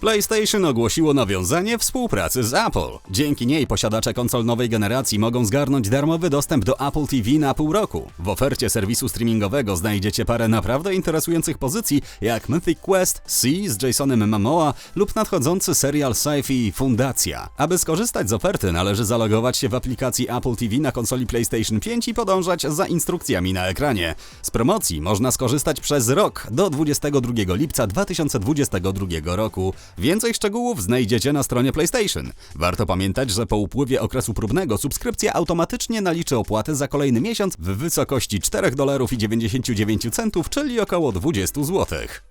PlayStation ogłosiło nawiązanie współpracy z Apple. Dzięki niej posiadacze konsol nowej generacji mogą zgarnąć darmowy dostęp do Apple TV na pół roku. W ofercie serwisu streamingowego znajdziecie parę naprawdę interesujących pozycji, jak Mythic Quest, Sea z Jasonem Momoa lub nadchodzący serial sci-fi Fundacja. Aby skorzystać z oferty należy zalogować się w aplikacji Apple TV na konsoli PlayStation 5 i podążać za instrukcjami na ekranie. Z promocji można skorzystać przez rok do 22 lipca 2022 roku. Więcej szczegółów znajdziecie na stronie PlayStation. Warto pamiętać, że po upływie okresu próbnego subskrypcja automatycznie naliczy opłatę za kolejny miesiąc w wysokości 4 dolarów i 99 centów, czyli około 20 złotych.